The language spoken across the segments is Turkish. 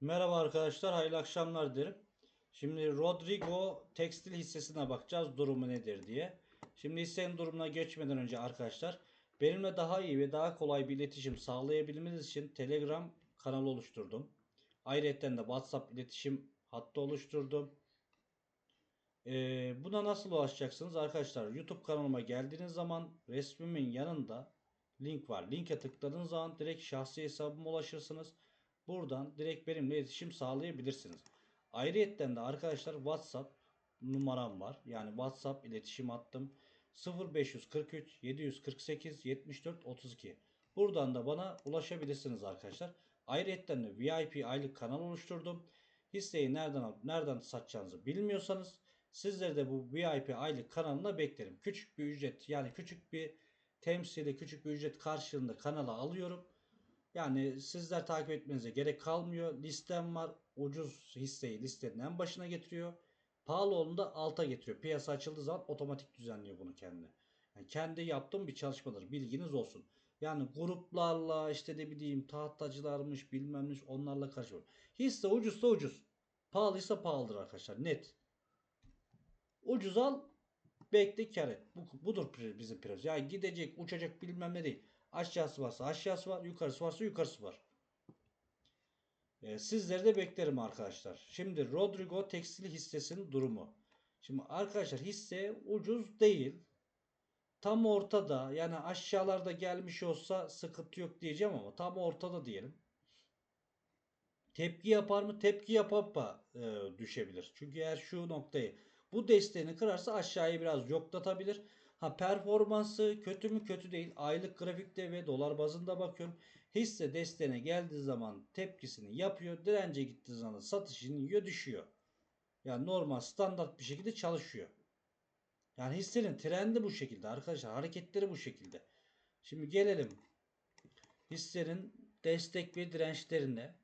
Merhaba arkadaşlar, hayırlı akşamlar dilerim. Şimdi Rodrigo tekstil hissesine bakacağız durumu nedir diye. Şimdi hissenin durumuna geçmeden önce arkadaşlar benimle daha iyi ve daha kolay bir iletişim sağlayabilmeniz için Telegram kanalı oluşturdum. Ayrıca de WhatsApp iletişim hattı oluşturdum. Ee, buna nasıl ulaşacaksınız arkadaşlar? YouTube kanalıma geldiğiniz zaman resmimin yanında link var. Linke tıkladığınız zaman direkt şahsi hesabıma ulaşırsınız. Buradan direkt benimle iletişim sağlayabilirsiniz. Ayrıyetten de arkadaşlar WhatsApp numaram var. Yani WhatsApp iletişim hattım 0543 748 74 32. Buradan da bana ulaşabilirsiniz arkadaşlar. Ayrıyetten de VIP aylık kanal oluşturdum. Hisseyi nereden alıp nereden satacağınızı bilmiyorsanız sizleri de bu VIP aylık kanalına beklerim. Küçük bir ücret yani küçük bir temsili küçük bir ücret karşılığında kanala alıyorum. Yani sizler takip etmenize gerek kalmıyor. Listem var. Ucuz hisseyi listenin en başına getiriyor. Pahalı olduğunda alta getiriyor. Piyasa açıldığı zaman otomatik düzenliyor bunu kendi. Yani kendi yaptığım bir çalışmadır. Bilginiz olsun. Yani gruplarla işte ne bileyim tahtacılarmış bilmem onlarla karışmıyor. Hisse ucuzsa ucuz. Pahalıysa pahalıdır arkadaşlar. Net. Ucuz al bekle kar. Bu, budur bizim priz. Yani gidecek uçacak bilmem ne değil. Aşağısı varsa aşağısı var. Yukarısı varsa yukarısı var. Ee, sizleri de beklerim arkadaşlar. Şimdi Rodrigo Tekstil hissesinin durumu. Şimdi arkadaşlar hisse ucuz değil. Tam ortada yani aşağılarda gelmiş olsa sıkıntı yok diyeceğim ama tam ortada diyelim. Tepki yapar mı? Tepki yapıp da e, düşebilir. Çünkü eğer şu noktayı bu desteğini kırarsa aşağıya biraz yoklatabilir. Ha performansı kötü mü? Kötü değil. Aylık grafikte ve dolar bazında bakıyorum. Hisse desteğine geldiği zaman tepkisini yapıyor. Dirence gittiği zaman satışını yiyor düşüyor. Yani normal standart bir şekilde çalışıyor. Yani hissenin trendi bu şekilde arkadaşlar. Hareketleri bu şekilde. Şimdi gelelim hissenin destek ve dirençlerine.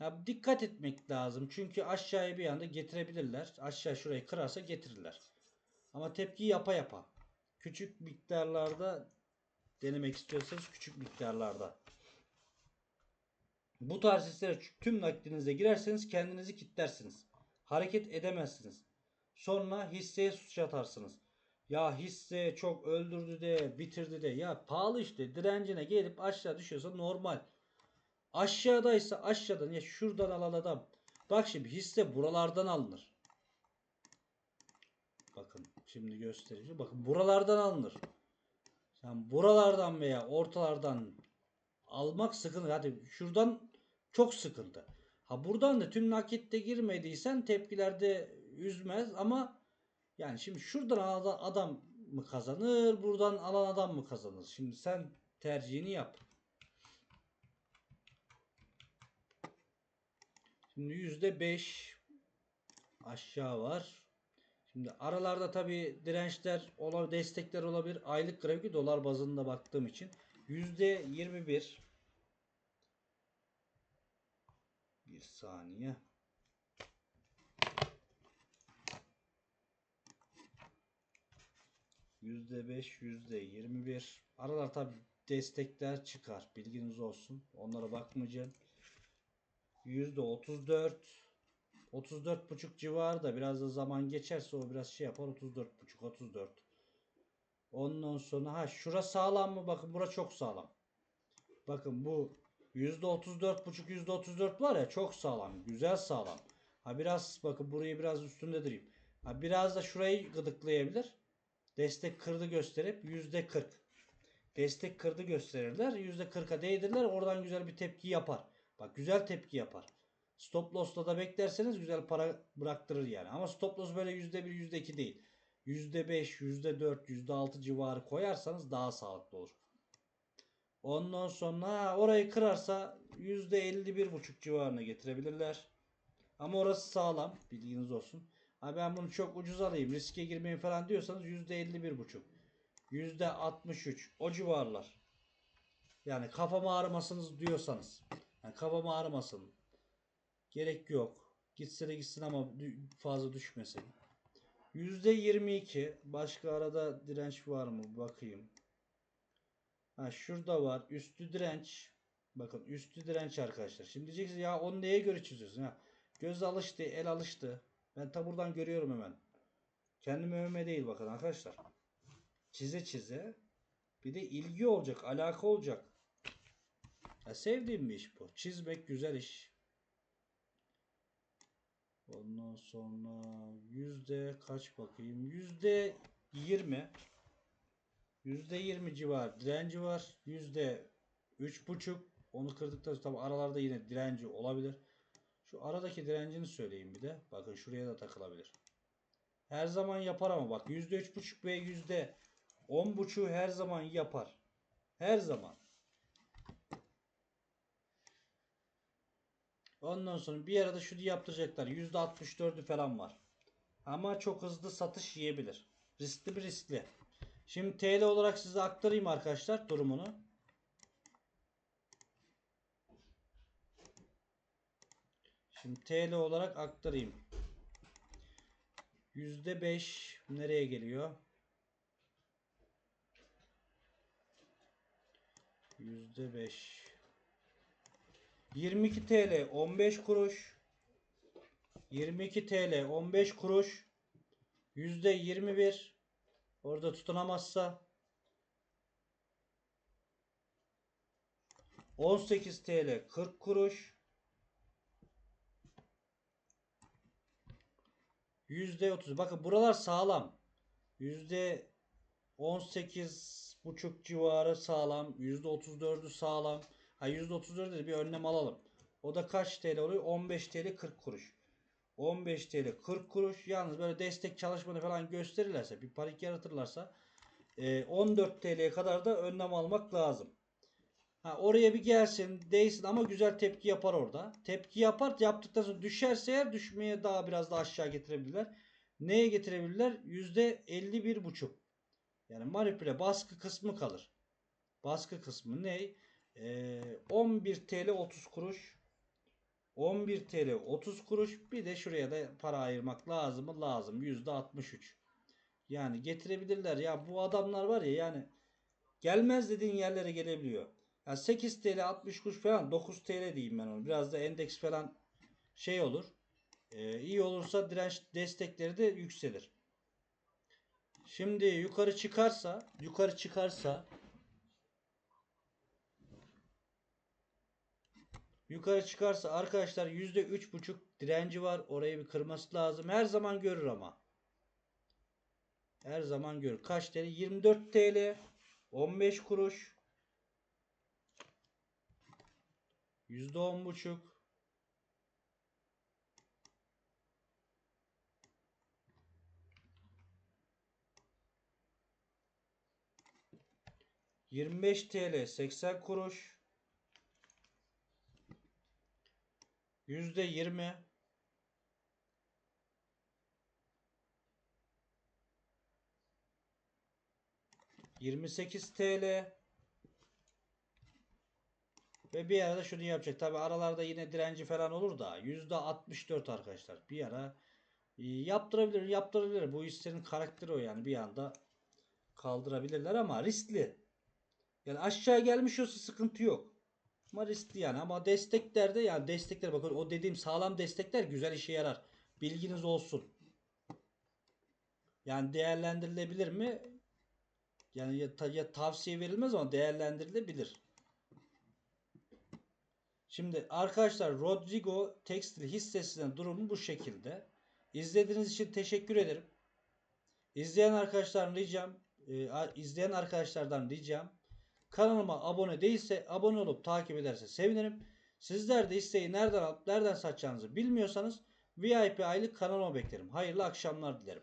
Ya dikkat etmek lazım. Çünkü aşağıya bir anda getirebilirler. Aşağı şurayı kırarsa getirirler. Ama tepki yapa yapa. Küçük miktarlarda denemek istiyorsanız küçük miktarlarda. Bu tarz hisselere tüm nakdinize girerseniz kendinizi kitlersiniz. Hareket edemezsiniz. Sonra hisseye suç atarsınız. Ya hisse çok öldürdü de bitirdi de. Ya pahalı işte direncine gelip aşağı düşüyorsa normal. Aşağıdaysa aşağıdan ya şuradan alan adam. Bak şimdi hisse buralardan alınır. Bakın şimdi göstereceğim. Bakın buralardan alınır. Sen buralardan veya ortalardan almak sıkıntı. Hadi şuradan çok sıkıntı. Ha buradan da tüm nakitte girmediysen tepkilerde üzmez ama yani şimdi şuradan alan adam mı kazanır, buradan alan adam mı kazanır? Şimdi sen tercihini yap. Şimdi %5 aşağı var. Şimdi aralarda tabi dirençler olabilir, destekler olabilir. Aylık grafik dolar bazında baktığım için %21 bir saniye. %5, %21. Aralar tabi destekler çıkar. Bilginiz olsun. Onlara bakmayacağım. %34 34,5 civarı da biraz da zaman geçerse o biraz şey yapar 34,5 34. Ondan sonra ha şura sağlam mı? Bakın bura çok sağlam. Bakın bu %34,5 %34 var ya çok sağlam. Güzel sağlam. Ha biraz bakın burayı biraz üstünde durayım. Ha biraz da şurayı gıdıklayabilir. Destek kırdı gösterip %40. Destek kırdı gösterirler. %40'a değdirirler. Oradan güzel bir tepki yapar. Bak güzel tepki yapar. Stop loss'la da beklerseniz güzel para bıraktırır yani. Ama stop loss böyle %1 %2 değil. %5, %4, %6 civarı koyarsanız daha sağlıklı olur. Ondan sonra orayı kırarsa %51,5 civarına getirebilirler. Ama orası sağlam. Bilginiz olsun. Ha ben bunu çok ucuz alayım riske girmeyin falan diyorsanız %51,5. %63 o civarlar. Yani kafam ağrımasınız diyorsanız. Yani kafam ağrımasın. Gerek yok. Gitse de gitsin ama fazla düşmesin. %22 başka arada direnç var mı bakayım. Ha şurada var. Üstü direnç. Bakın üstü direnç arkadaşlar. Şimdi diyeceksiniz ya onu neye göre çiziyorsun? Ha, göz alıştı, el alıştı. Ben ta buradan görüyorum hemen. Kendimi övme değil bakın arkadaşlar. Çize çize. Bir de ilgi olacak, alaka olacak. Ya sevdiğim bir iş bu. Çizmek güzel iş. Ondan sonra yüzde kaç bakayım? Yüzde 20. Yüzde 20 civar direnci var. Yüzde üç buçuk. Onu kırdıktan sonra tabi aralarda yine direnci olabilir. Şu aradaki direncini söyleyeyim bir de. Bakın şuraya da takılabilir. Her zaman yapar ama bak yüzde üç buçuk ve yüzde on buçuğu her zaman yapar. Her zaman. Ondan sonra bir arada şunu yaptıracaklar. Yüzde 64'ü falan var. Ama çok hızlı satış yiyebilir. Riskli bir riskli. Şimdi TL olarak size aktarayım arkadaşlar durumunu. Şimdi TL olarak aktarayım. %5 nereye geliyor? %5 22 TL 15 kuruş. 22 TL 15 kuruş. %21 orada tutunamazsa. 18 TL 40 kuruş. %30 bakın buralar sağlam. yüzde 18 buçuk civarı sağlam. %34'ü sağlam ha %34'de de bir önlem alalım o da kaç TL oluyor 15 TL 40 kuruş 15 TL 40 kuruş yalnız böyle destek çalışmanı falan gösterirlerse bir panik yaratırlarsa e, 14 TL'ye kadar da önlem almak lazım Ha, oraya bir gelsin değsin ama güzel tepki yapar orada. Tepki yapar yaptıktan sonra düşerse eğer düşmeye daha biraz daha aşağı getirebilirler. Neye getirebilirler? %51 buçuk. Yani manipüle baskı kısmı kalır. Baskı kısmı ne? Ee, 11 TL 30 kuruş. 11 TL 30 kuruş. Bir de şuraya da para ayırmak lazım mı? Lazım. %63. Yani getirebilirler. Ya bu adamlar var ya yani gelmez dediğin yerlere gelebiliyor. Yani 8 TL 60 kuruş falan 9 TL diyeyim ben onu. Biraz da endeks falan şey olur. Ee, iyi olursa direnç destekleri de yükselir. Şimdi yukarı çıkarsa yukarı çıkarsa yukarı çıkarsa arkadaşlar %3.5 direnci var. Orayı bir kırması lazım. Her zaman görür ama. Her zaman görür. Kaç TL? 24 TL 15 kuruş Yüzde on buçuk. Yirmi beş TL seksen kuruş. Yüzde yirmi. Yirmi sekiz TL. Ve bir arada şunu yapacak. Tabi aralarda yine direnci falan olur da %64 arkadaşlar. Bir ara e, yaptırabilir, yaptırabilir. Bu hissenin karakteri o yani bir anda kaldırabilirler ama riskli. Yani aşağı gelmiş olsa sıkıntı yok. Ama riskli yani ama desteklerde yani destekler bakın o dediğim sağlam destekler güzel işe yarar. Bilginiz olsun. Yani değerlendirilebilir mi? Yani ya, ya tavsiye verilmez ama değerlendirilebilir. Şimdi arkadaşlar Rodrigo Tekstil hissesinin durumu bu şekilde. İzlediğiniz için teşekkür ederim. İzleyen arkadaşlardan ricam, e, izleyen arkadaşlardan ricam kanalıma abone değilse abone olup takip ederse sevinirim. Sizler de hisseyi nereden alıp nereden satacağınızı bilmiyorsanız VIP aylık kanalıma beklerim. Hayırlı akşamlar dilerim.